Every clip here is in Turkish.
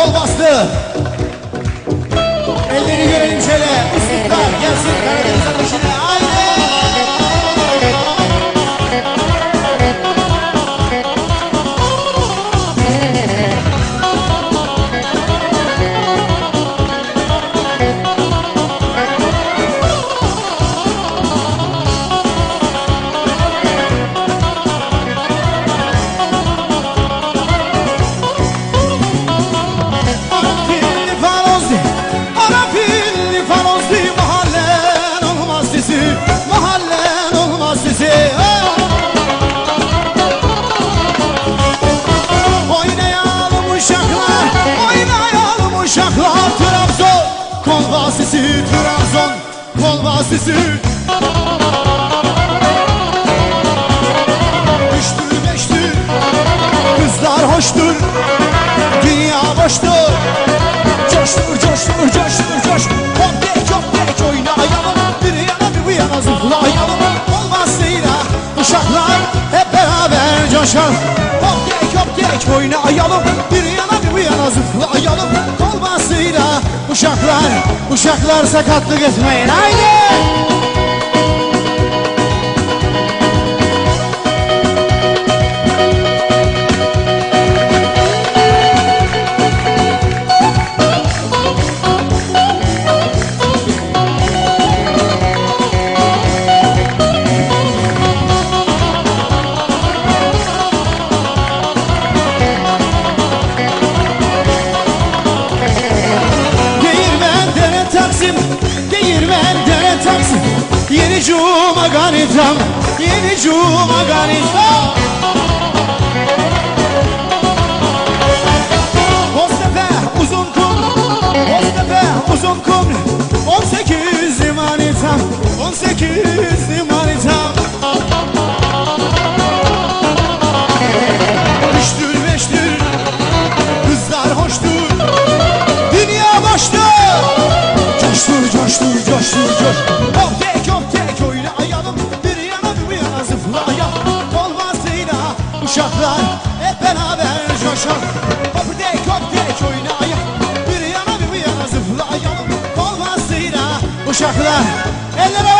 kol bastı. Elleri görelim şöyle. Islıklar gelsin Karadeniz ateşine. Basisi Üçtür beştür, kızlar hoştur Dünya boştur Coştur coştur coştur coş Hop tek hop tek oynayalım. Bir yana bir bu yana zıplayalım. Olmazsıyla uşaklar hep beraber coşalım. Hop tek oynayalım. Bir yana bir bu yana zıplayalım uşaklar Uşaklar sakatlık etmeyin. Haydi Yeni cuma ganitam Yeni cuma ganitam Boztepe uzun kum Boztepe uzun kum. 18 manitam 18 manitam Üçtür beştür Kızlar hoştur. Dünya boştur Coştur coştur coştur coş yana zıplayalım Olmazsıyla uşaklar Eller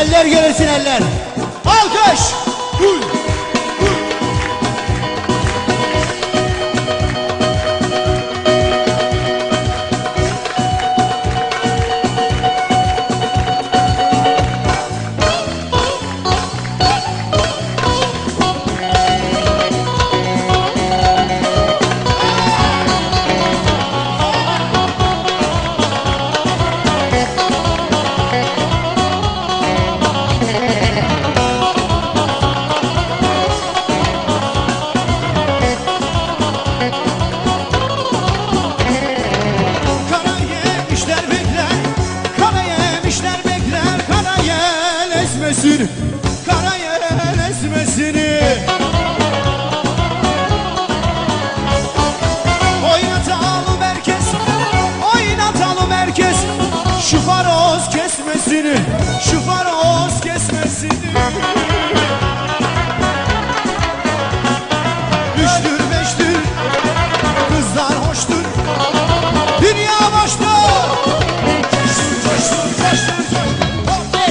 Eller gelirsin eller. Alkış. Huy. Kesmesini Şu faroz kesmesini Üçtür beştir Kızlar hoştur. Dünya boştur Coştur coştur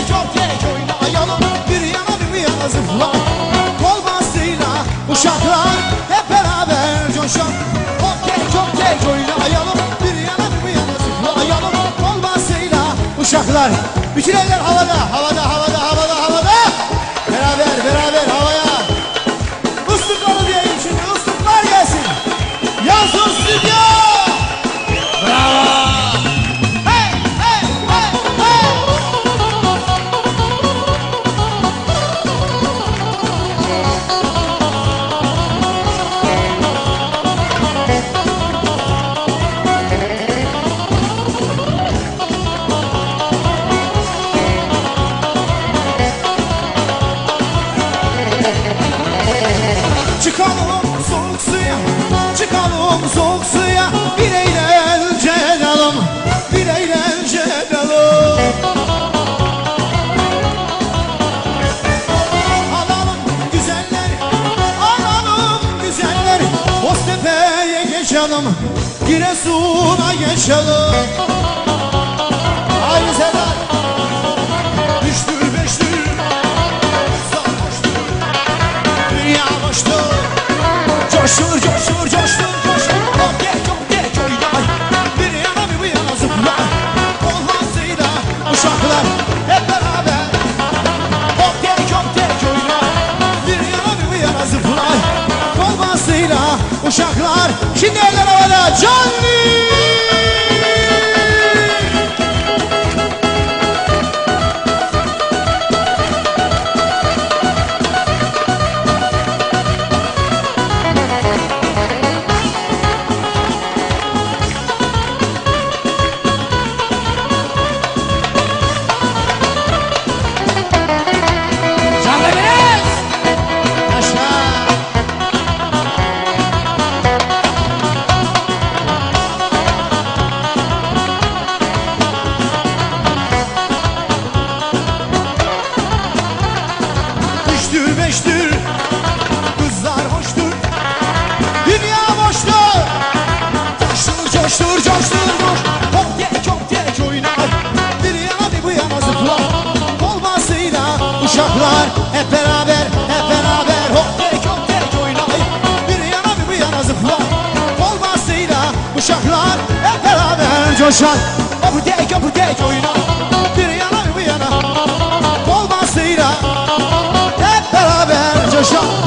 çok tek oynayalım Bir yana bir yana zıpla. Kol bastıyla uşaklar Hep beraber coşalım çok tek oynayalım Bir yana bir yana zıplayalım Kol bastıyla uşaklar Eller havada havada havada havada Çıkalım soğuk suya Çıkalım soğuk suya. Bir eğlence edelim Bir eğlence edelim. Alalım güzeller Alalım güzeller. Boztepe'ye geçelim Giresun'a geçelim. Haydi Sedat Coşur coşur coştur coştur. Çok geç çok geç oynar Bir yana bir bu yana zıplar Olmazsıyla uşaklar hep beraber. Çok geç çok geç oynar Bir yana bir bu yana zıplar Olmazsıyla uşaklar Şimdi eller havada Canlı koşar Öpüdek öpüdek oynar Bir yana bir yana Kol bastığıyla Hep beraber coşar